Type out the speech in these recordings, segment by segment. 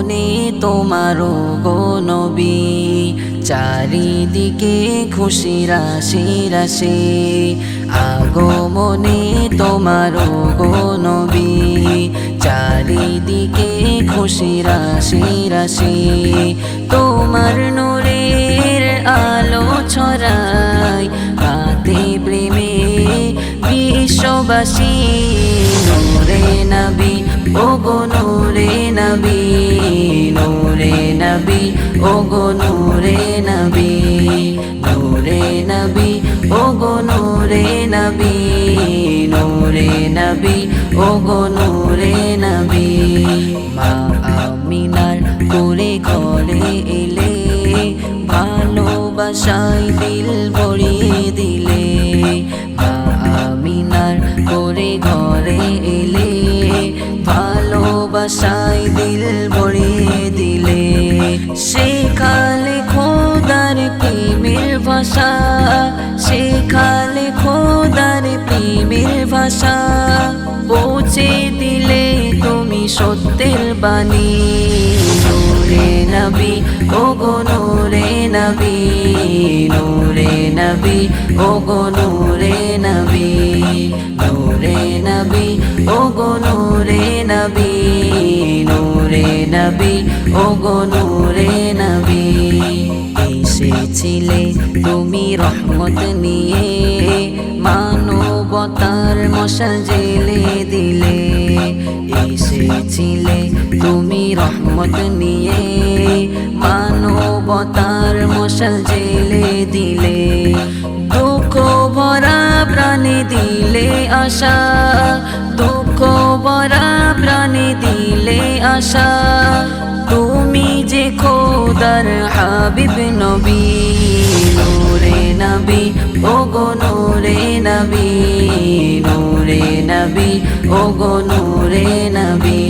মনে তোমার গো নবী। চারিদিকে খুশি রাশি রাশি। আগমনে তোমার গো নবী। চারিদিকে খুশি রাশি রাশি। তোমার নূরের আলো ছড়াই। রাতে প্রেমে বিশ্ববাসী। নূরে নবী, ও গো নূরে নবী। নবী ও গো নূরে নবী নূরে নবী, ওগো নূরে নবী নূরে নবী, ওগো নূরে নবী। মা আমিনার করে ঘরে এলে ভালোবাসায় দিল ভরিয়ে দিলে। প্রেমের ভাষা পৌঁছে দিলে তুমি সত্যের বাণী। নূরে নবী ও গো নূরে নবী নূরে নবী ও গো নূরে নবী নূরে নবী ও গো নূরে নবী নূরে নবী ও গো নূরে নবী। এসেছিলে তুমি রহমত নিয়ে মানবতার মশাল দিলে, এসেছিলে তুমি রহমত নিয়ে। মানবতার মশাল জেলে দিলে, দুঃখ ভরা প্রাণে দিলে আশা। দুঃখ ভরা প্রাণে দিলে আশা। তুমি যে খোদার হাবিব নবী নবী ও গো নবী। নবী ও গো নূরে নবী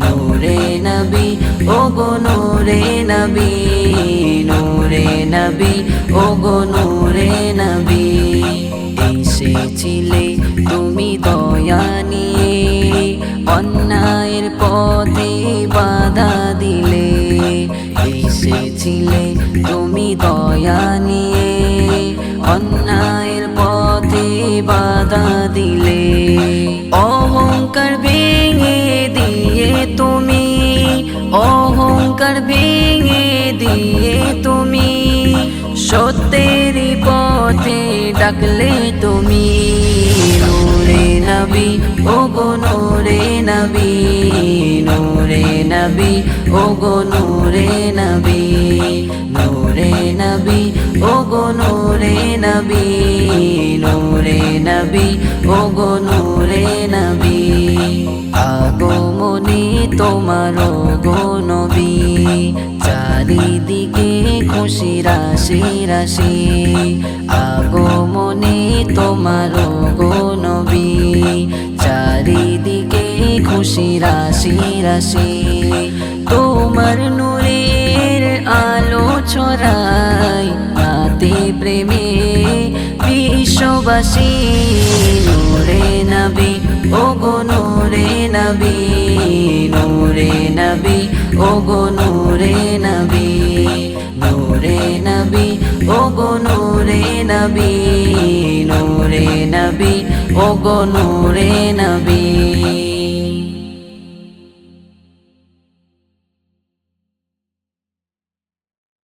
নূরে নবী ও গো নূরে নবী নূরে নবী ও গো নূরে নবী। এসেছিলে তুমি দয়া নিয়ে, অন্যায়ের পথে বাধা দিলে। এসেছিলে তুমি দয়া নিয়ে, অন্যায়ের পথে বাধা দিলে। অহংকার ভেঙে দিয়ে তুমি, অহংকার ভেঙে দিয়ে তুমি, সত্যের পথে ডাকলে তুমি। নূরে নবী ও গো নূরে নবী নূরে নবী ও গো নূরে নবী নূরে নবী ও গো নূরে নবী নূরে নবী ও গো নূরে নবী। আগমনে তোমার গো নবী, চারিদিকে খুশি রাশি রাশি। আগমনে তোমার গো নবী, চারিদিকে খুশি রাশি রাশি। তোমার নূরের আলো রাতে প্রেমে বিশ্ববাসী, নূরে নবী ও গো নূরে নবী নূরে নবী ও গো নূরে নবী নূরে নবী ও গো নূরে নবী নূরে নবী ও গো নূরে নবী।